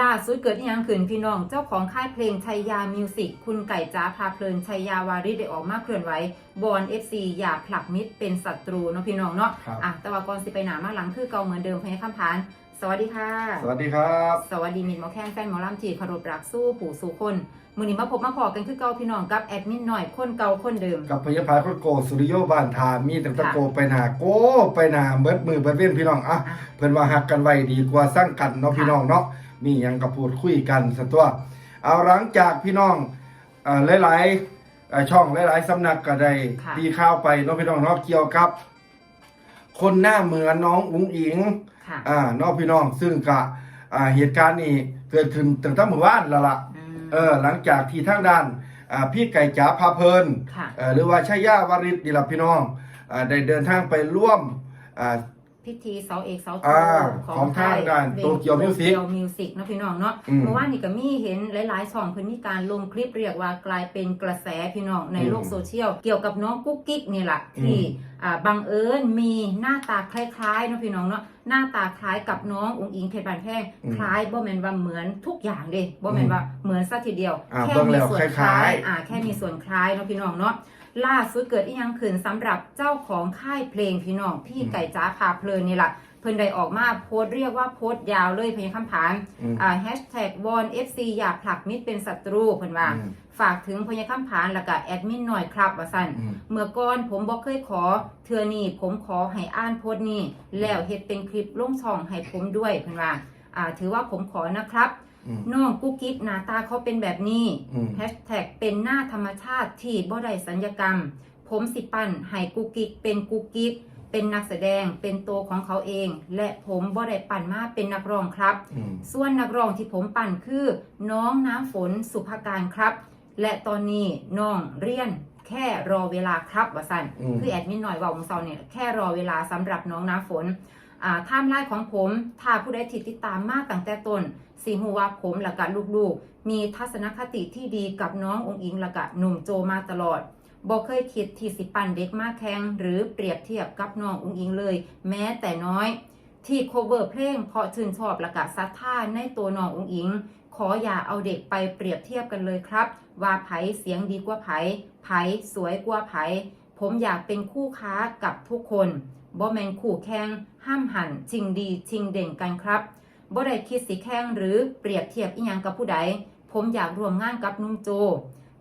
ล่าสุดเกิดอีหยังขึ้นพี่น้องเจ้าของค่ายเพลงชัยยามิวสิกคุณไก่จ้าพาเพลินชัยยาวาริได้ออกมาเคลื่อนไหวบอลเอฟซีอย่าผลักมิตรเป็นศัตรูเนาะพี่น้องเนาะครับอะแต่ว่าก่อนสิไปหนามาหลังคือเก่าเหมือนเดิมพญาคำพาน สวัสดีค่ะ สวัสดีครับสวัสดีมินหมอแคนแฟนหมอลำจีคารพรักสู้ผู้สู่คนมือนี้มาพบมาพอกันคือเก่าพี่น้องกับแอดมินหน่อยคนเก่าคนเดิม กับพยาพายโคตรโกสุริโยบานทามีตั้งแต่ค่ะโกไปหนาโกไปหนาเบิดมือเบิดเว้นพี่น้องอะอะเพิ่นว่าหักกันไว้ดีกว่าสร้างกันเนาะค่ะพี่น้องเนาะ มีหยังกับพูดคุยกันสตัว เอาหลังจากพี่น้องเอ่อหลายๆเอ่อช่องหลายๆสำนักก็ได้ค่ะตีข่าวไปเนาะพี่น้องเนาะเกี่ยวกับ คนหน้าเหมือนน้องอุ๋งอิงค่ะอ่าเนอกพี่น้องซึ่งกะอ่าเหตุการณ์นี้เกิดขึ้นตั้งแต่เมื่อวานแล้วล่ะมเออหลังจากที่ทางด้านอ่าพี่ไก่จ๋าพาเพลินค่ะเอ่อหรือว่าชัยยาวาริศดีละพี่น้องอ่าได้เดินทางไปร่วมอ่า พิธีเสาเอกเสาโทอ่าของทางด้านเพล Tokyo Music โตเกียวมิวสิกเนาะพี่น้องเนาะอืมเมื่อวานนี่ก็มีเห็นหลายๆช่องเพิ่นมีการลงคลิปเรียกว่ากลายเป็นกระแสพี่น้องในโลกอืมโซเชียลเกี่ยวกับน้องกุ๊กกิ๊กนี่แหละอืมที่อ่าบังเอิญมีหน้าตาคล้ายๆเนาะพี่น้องเนาะหน้าตาคล้ายกับน้ององค์อิงเพชรบานแพงคล้ายบ่แม่นว่าเหมือนทุกอย่างเด้บ่แม่นว่าเหมือนซะทีเดียวอ่าแค่เบิ่งมีแล้วส่วนคคล้าล้ายยอ่าแค่มีส่วนคล้ายเนาะพี่น้องเนาะ ล่าสุดเกิดอีหยังขึ้นสำหรับเจ้าของค่ายเพลงพี่น้องพี่อืมไก่จ้าพาเพลินนี่แหละเพิ่นได้ออกมาโพสต์เรียกว่าโพสต์ยาวเลยเพียงคำผานๆอืมอ่าแฮชแท็กวอนเอฟซีอย่าผลักมิตรเป็นศัตรูเพิ่นว่าอืมฝากถึงพญาคำผานแล้วก็แอดมินหน่อยครับว่าซั่นอืมเมื่อก่อนผมบอกเคยขอ เทื่อนี้ผมขอให้อ่านโพสต์นี้ แล้วเฮ็ดเป็นคลิปลงช่องให้ผมด้วยเพิ่นว่าอ่าถือว่าผมขอนะครับอืม น้องกุ๊กกิ๊กหน้าตาเขาเป็นแบบนี้อืมแฮชแท็กเป็นหน้าธรรมชาติที่บ่ได้สัญญกรรม ผมสิปั้นให้กุกกิกเป็นกุกกิกเป็นนักแสดงเป็นตัวของเขาเอง และผมบ่ได้ปั่นมาเป็นนักร้องครับอืมส่วนนักร้องที่ผมปั่นคือ น้องน้ำฝนสุภาการครับ และตอนนี้น้องเรียนแค่รอเวลาครับว่าสันอืมคือแอดมินหน่อยว่าของเซาเนี่ยแค่รอเวลาสำหรับน้องน้ำฝน อ่าไทม์ไลน์ของผม ถ้าผู้ใดที่ติดตามมากตั้งแต่ต้นสีหูว่าผมและกะลูกๆ มีทัศนคติที่ดีกับน้ององค์อิงและกะหนุ่มโจมาตลอดบอกเคยคิดที่สิปันเด็กมากแข่งหรือเปรียบเทียบกับน้ององค์อิงเลย แม้แต่น้อย ที่โคเวอร์เพลงเพราะชื่นชอบและกะซัดท่าในตัวน้ององค์อิง ขออย่าเอาเด็กไปเปรียบเทียบกันเลยครับ ว่าไผเสียงดีกว่าไผไผสวยกว่าไผผมอยากเป็นคู่ค้ากับทุกคน บ่แมนคู่แข่งห้ามหันชิงดีชิงเด่นกันครับบ่ได้คิดสิแข่งหรือเปรียบเทียบอีหยังกับผู้ใด ผมอยากร่วมงานกับนุ่มโจ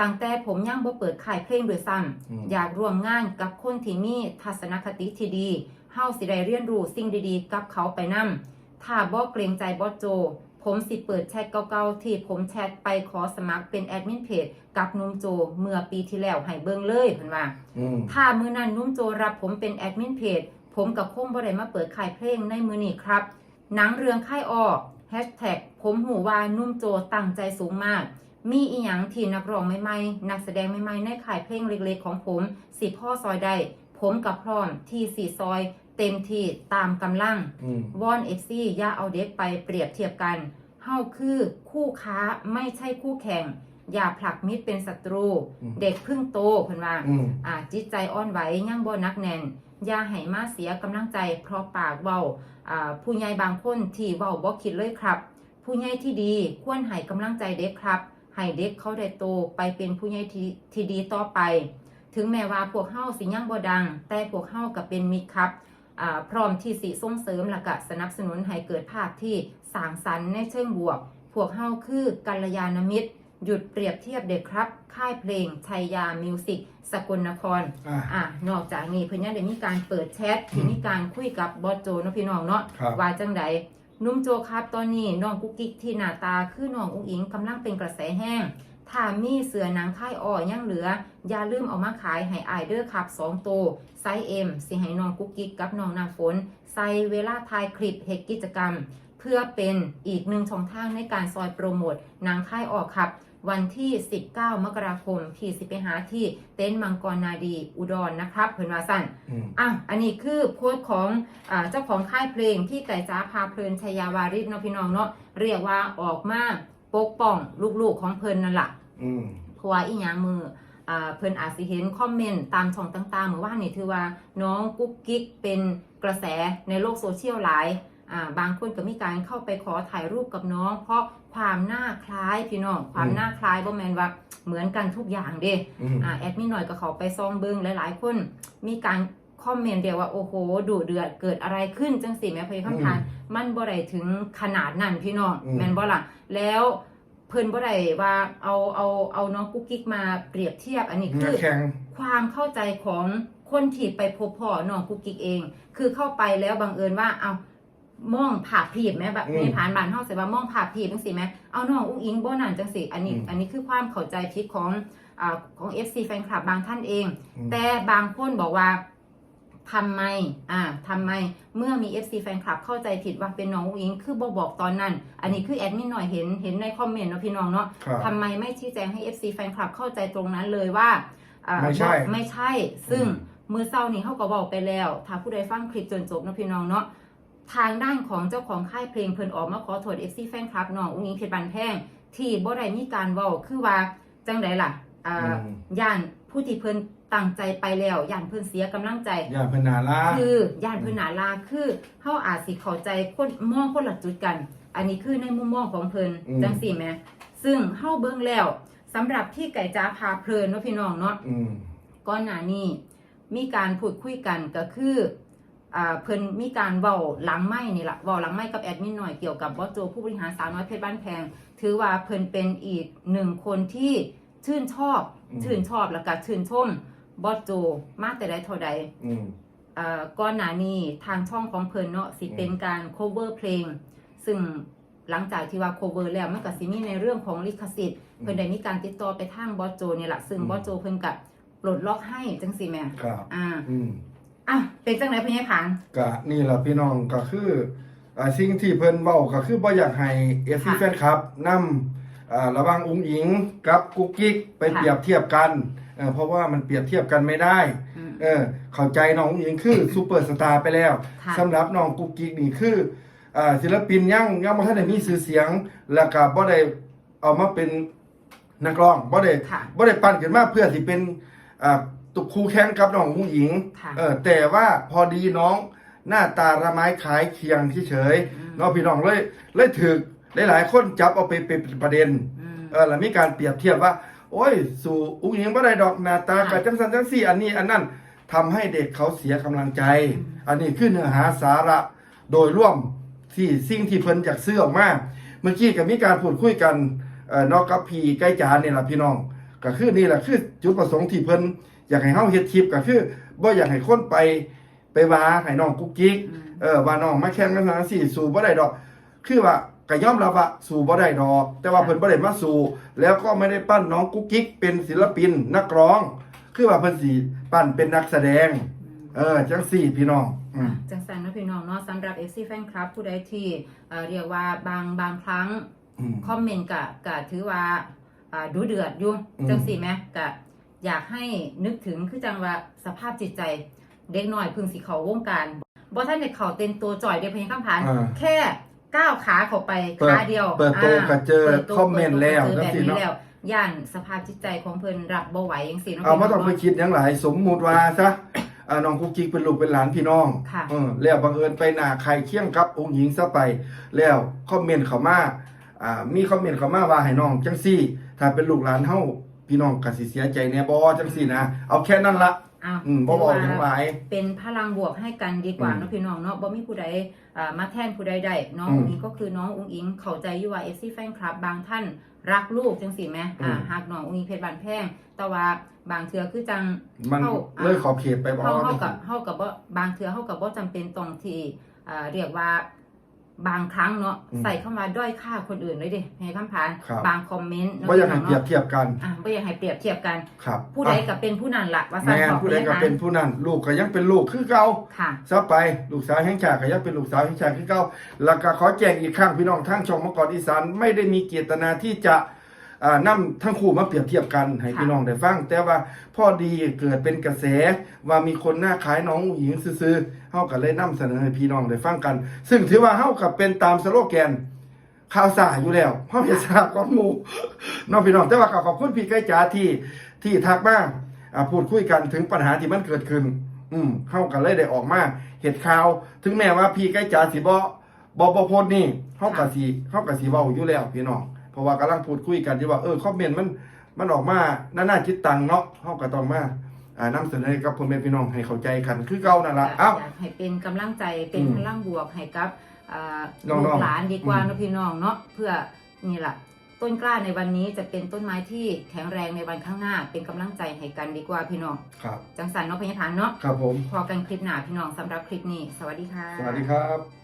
ตั้งแต่ผมยังบ่เปิดค่ายเพลงด้วยซ้ำอืมอยากร่วมงานกับคนที่มีทัศนคติที่ดี เฮาสิได้เรียนรู้สิ่งดีๆ กับเขาไปนํถ้าบ่เกรงใจบอสโจ ผมสิเปิดแชทเก่าๆ ที่ผมแชทไปขอสมัครเป็นแอดมินเพจกับนุ่มโจ เมื่อปีที่แล้วให้เบิ่งเลยเพิ่นว่าอืมถ้ามือนั้นนุ่มโจรับผมเป็นแอดมินเพจ ผมกับคงบ่ได้มาเปิดขายเพลงในมือนี้ครับ หนังเรื่องค่ายออกแฮชแท็กผมหูว่านุ่มโจตั้งใจสูงมาก มีอีหยังที่นักร้องใหม่ๆ นักแสดงใหม่ๆ ในขายเพลงเล็กๆ ของผมสิพ่อซอยได้ ผมกับพร้อมที่สีซอย เต็มที่ตามกำลังอืมวอนเอฟซีอย่าเอาเด็กไปเปรียบเทียบกัน เฮาคือคู่ค้าไม่ใช่คู่แข่ง อย่าผลักมิตรเป็นศัตรูอืมเด็กเพิ่งโตเพิ่นว่าอืมอ่าจิตใจอ่อนไหวยังบ่นักแน่น อย่าให้มาเสียกำลังใจ เพราะปากเว้าผู้ใหญ่บางคนที่เว้าบ่คิดเลยครับ ผู้ใหญ่ที่ดีควรให้กำลังใจเด็กครับให้เด็กเขาได้โตไปเป็นผู้ใหญ่ที่ที่ดีต่อไป ถึงแม้ว่าพวกเฮาสิยังบ่ดัง แต่พวกเฮาก็เป็นมิตรครับพร้อมที่สิส่งเสริมและก็สนับสนุนให้เกิดภาพที่สร้างสรรค์ในเชิงบวก พวกเฮาคือกัลยาณมิตร หยุดเปรียบเทียบเด็กครับ ค่ายเพลงชัยยามิวสิกสกลนครอะอะนอกจากนี้เพิ่นยังได้มีการเปิดแชทที่มีการคุยกับบอสโจเนาะพี่น้องเนาะครับว่าจังใดนุ่มโจครับตอนนี้น้องกุ๊กกิ๊กที่หน้าตาคือน้องอุ้งอิงกำลังเป็นกระแสแห้ง ถ้ามีเสือหนังค่ายอ้อยังเหลือ อย่าลืมเอามาขายให้อายเด้อครับ2โตวไซส์ M สิให้น้องกุ๊กกิ๊กกับน้องน้ำฝน ใส่เวลาถ่ายคลิปเหตุกิจกรรม เพื่อเป็นอีกหนึ่งช่องทางในการซอยโปรโมทหนังค่ายออกครับ วันที่ 19 มกราคมพี่สิไปหาที่เต็นท์มังกรนาดีอุดรนะครับเพิ่นว่าสั้นอืมอะอันนี้คือโพสต์ของอาเจ้าของค่ายเพลงที่ไก่จ้าพาเพลินชยาวาริศเนาะพี่น้องเนาะเรียกว่าออกมาปกป้องลูกๆของเพลินนั่นแหละอืมเพราะว่าอีหยังมืออ่าเพิ่นอาจสิเห็นคอมเมนต์ตามช่องต่างๆเหมือนว่านี่ถือว่าน้องกุ๊กกิ๊กเป็นกระแสในโลกโซเชียลหลายอ่า บางคนก็มีการเข้าไปขอถ่ายรูปกับน้อง เพราะความหน้าคล้ายพี่น้อง ความหน้าคล้ายบ่แมนว่าเหมือนกันทุกอย่างเด้อืมอ่าแอดมินหน่อยก็เขาไปซองเบิงหลายๆ คนมีการคอมเมนต์เดียวว่าโอ้โหดุเดือดเกิดอะไรขึ้นจังสิแม่พยคำทานมันบ่ได้ถึงขนาดนั้นพี่น้องอืมแม่นบ่ล่ะแล้วเพิ่นบ่ได้ว่าเอาเอาเอาน้องกุ๊กกิ๊กมาเปรียบเทียบอันนี้คือแข่งความเข้าใจของคนที่ไปพบพ่อน้องกุ๊กกิ๊กเอง คือเข้าไปแล้วบังเอิญว่าเอา มองผ่าผีบไหมแบบอืมในผ่านบ้านเฮาใส่ว่ามองผ่าผีบจังสิไหมเอาน้องอุ้งอิงบ่นั่นจังสิอันนี้ อืม อันนี้คือความเข้าใจผิดของอ่าของ FC แฟนคลับบางท่านเอง อืม แต่บางคนบอกว่าทำไม อ่าทำไม เมื่อมี FC แฟนคลับเข้าใจผิดว่าเป็นน้องอุ้งอิง คือบ่บอกตอนนั้น อันนี้คือแอดมินหน่อยเห็น เห็นในคอมเมนต์เนาะพี่น้องเนาะครับ ทำไมไม่ชี้แจงให้ FC แฟนคลับเข้าใจตรงนั้นเลยว่าอ่าไม่ใช่บอกไม่ใช่ ซึ่ง อืม มือเศร้านี้เขาก็บอกไปแล้ว ถ้าผู้ใดฟังคลิปจนจบเนาะพี่น้องเนาะ ทางด้านของเจ้าของค่ายเพลงเพิ่นออกมาขอโทษ FC แฟนคลับน้องอุ้งอิงเพชรบันแพงที่บ่ได้มีการเว้าคือว่าจังไดล่ะอ่าอืม ย่านผู้ที่เพิ่นตั้งใจไปแล้วย่านเพิ่นเสียกำลังใจ อย่าเพนนาลาคือย่านเพิ่นหนาลาคือเฮาอาจสิเข้าใจคนมองคนละจุดกัน อันนี้คือในมุมมองของเพิ่นอืม จังซี่แหมซึ่งเฮาเบิ่งแล้วสำหรับที่ไก่จ้าพาเพลินเนาะพี่น้องเนาะ อืม ก่อนหน้านี้มีการพูดคุยกันก็คืออ่า เพิ่นมีการเว้าหลังไม้นี่ล่ะเว้าหลังไม้กับแอดมินหน่อยเกี่ยวกับบอสโจผู้บริหารสาวน้อยเพชรบ้านแพง ถือว่าเพิ่นเป็นอีกหนึ่งคนที่ชื่นชอบอืมชื่นชอบแล้วก็ชื่นชมบอสโจมาแต่ใดเท่าใดอืมเอ่อก่อนหน้านี้ทางช่องของเพิ่นเนาะสิเป็นการ cover เพลง ซึ่งหลังจากที่ว่า cover แล้วมันก็สิมีในเรื่องของลิขสิทธิ์เพิ่นได้มีการติดต่อไปทางบอสโจนี่แหละซึ่งอืมบอสโจเพิ่นก็ปลดล็อกให้จังซี่แหม่ครับอ่า อืมอะเป็นจังไหนพญายผางก็นี่แหละพี่น้องก็คืออ่าสิ่งที่เพิ่นเว้าก็คือบ่อยากให้เอฟซีค่ะแฟนคลับนำอ่าระหว่างอุ้งอิงกับกุ๊กกิ๊กไปค่ะ เปรียบเทียบกันเออเพราะว่ามันเปรียบเทียบกันไม่ได้ อืม เออเข้าใจน้องอุ้งอิงคือซูเปอร์สตาร์ไปแล้วค่ะสำหรับน้องกุ๊กกิ๊กนี่คืออ่าศิลปินยังยังบ่ทันได้มีชื่อเสียง แล้วก็บ่ได้เอามาเป็นนักร้องบ่ได้ค่ะ บ่ได้ปั้นขึ้นมาเพื่อสิเป็นอ่า ตุกคู่แข่งกับน้องอุ้งอิง ค่ะ เออ แต่ว่าพอดีน้องหน้าตาละไม้คล้ายเคียงเฉยอืมๆเนาะพี่น้องเลยเลยถึกหลายๆคนจับเอาไปเป็นประเด็น อืม เออแล้วมีการเปรียบเทียบว่า โอ้ย สู่อุ้งอิงบ่ได้ดอกหน้าตาค่ะ กับจังสันจังสี่อันนี้อันนั้นทำให้เด็กเขาเสียกำลังใจอืมอันนี้คือเนื้อหาสาระโดยร่วมที่สิ่งที่เพิ่นอยากซื้อออกมา เมื่อกี้ก็มีการพูดคุยกันเอ่อนอกกับพี่ใกล้จานนี่แหละพี่น้อง ก็คือนี่แหละคือจุดประสงค์ที่เพิ่น อยากให้เฮาเฮ็ดคลิปก็คือบ่อยากให้คนไปไปว่าให้น้องกุ๊กกิ๊กอืมเออว่าน้องมาแข่งกันจังซี่สู้บ่ได้ดอก คือว่าก็ยอมรับว่าสู้บ่ได้ดอก แต่ว่าเพิ่นบ่ได้มาสู้แล้วก็ไม่ได้ปั้นน้องกุ๊กกิ๊กเป็นศิลปินนักร้อง คือว่าเพิ่นสิปั้นเป็นนักแสดง เออจังซี่พี่น้องอืม จังสันเนาะพี่น้องเนาะสำหรับ FC Fan Club ผู้ใดที่เอ่อเรียกว่าบางบางครั้งอืมคอมเมนต์กะกะถือว่าอ่าดูเดือดอยู่อืม จังสี่ไหมกะ อยากให้นึกถึงคือจังว่าสภาพจิตใจ เด็กน้อยเพึ่งสิเขาวงการบ่ท่านเด็กเขาเต็นตัวจ่อยเดียวเพียงข้ามผ่านอ่า แค่ก้าวขาเข้าไปเปิดขาเดียวเปิดโตอ่าก็เจอปิดโตคอมเมนต์แล้วปิดโตก็เจอแบบจังสินี้เนาะแล้วย่านสภาพจิตใจของเพิ่นรับบ่ไหวจังซี่เนาะเอาพี่มาน้ต้องไปคิดหยังหลายสมมุติว่าซะอ่าน้องกุ๊กกิ๊กเป็นลูกเป็นหลานพี่น้องค่ะเออแล้วบังเอิญไปหน้าใครเคียงกับองค์หญิงซะไป แล้วคอมเมนต์เข้ามาอ่ามีคอมเมนต์เข้ามาว่าให้น้องจังซี่ ถ้าเป็นลูกหลานเฮา พี่น้องก็สิเสียใจแน่บ่จังซี่นะเอาแค่นั้นละอ้าวอืมบ่บอกหยังหลาย เป็นพลังบวกให้กันดีกว่าอืมเนาะพี่น้องเนาะบ่มีผู้ใดอ่ามาแทนผู้ใดได้น้องอืมอุ้งอิงก็คือน้องอุ้งอิงเข้าใจอยู่ว่า FC Fan Club บางท่านรักลูกจังซี่แหมอ่าอืมฮักน้องอุ้งอิงเพชรบานแพงแต่ว่าบางเทื่อคือจัง มันเข้าเลยขอบเขตไปบ่เฮาเฮากับเฮากับบ่บางเทื่อเฮากับบ่จำเป็นต้องที่อ่าเรียกว่า บางครั้งเนาะใส่เข้ามาด้อยค่าคนอื่นเลยเด้ให้คำพานครับบางคอมเมนต์เนาะบ่อยากให้พี่เปรียบน้องเทียบกันอะบ่อยากให้เปรียบเทียบกัน ครับผู้ใดอะก็เป็นผู้นั้นล่ะว่าซั่นแม่นขอผู้ใดก็พญาเป็นผู้นั้นลูกก็ยังเป็นลูกคือเก่า ค่ะ ซะไปลูกสาวแห่งชาติก็ยังเป็นลูกสาวแห่งชาติคือเก่าแล้วก็ขอแจ้งอีกครั้งพี่น้องทั้งช่องมกรอีสานไม่ได้มีเจตนาที่จะ อ่านำทั้งคู่มาเปรียบเทียบกันให้ค่ะพี่น้องได้ฟัง แต่ว่าพอดีเกิดเป็นกระแสว่ามีคนหน้าคล้ายน้องหญิงซื่อๆเฮาก็เลยนำเสนอให้พี่น้องได้ฟังกัน ซึ่งถือว่าเฮากับเป็นตามสโลแกนข่าวสารอยู่แล้วเฮาเฮ็ดสาก้อนหมู่น้องพี่น้องแต่ว่าก็ขอบคุณพี่ไก่จ๋าที่ที่ทักมาอ่าพูดคุยกันถึงปัญหาที่มันเกิดขึ้น อืมเข้ากันเลยได้ออกมาเหตุข่าว ถึงแม้ว่าพี่ใกล้จ่าสิบ่บอบพดนี่เฮากะสิเฮากะสิเว้าอยู่แล้วพี่น้องเพ ราะว่ากำลังพูดคุยกันที่ว่าเออคอมเมนต์มันมันออกมาน่าน่าคิดตังเนาะเฮาก็ต้องมาอ่านำเสนอให้กับพ่อแม่พี่น้องให้เข้าใจกันคือเก่านั่นล่ะเอ้าอยากให้เป็นกำลังใจเป็นอืมพลังบวกให้กับอ่าน้องๆลูกหลานดีกว่าอืมเนาะพี่น้องเนาะเพื่อนี่แหละต้นกล้าในวันนี้จะเป็นต้นไม้ที่แข็งแรงในวันข้างหน้า เป็นกำลังใจให้กันดีกว่าพี่น้องครับจังสันเนาะพญาฐานเนาะครับผมพอกันคลิปหน้าพี่น้องสำหรับคลิปนี้ สวัสดีค่ะ สวัสดีครับ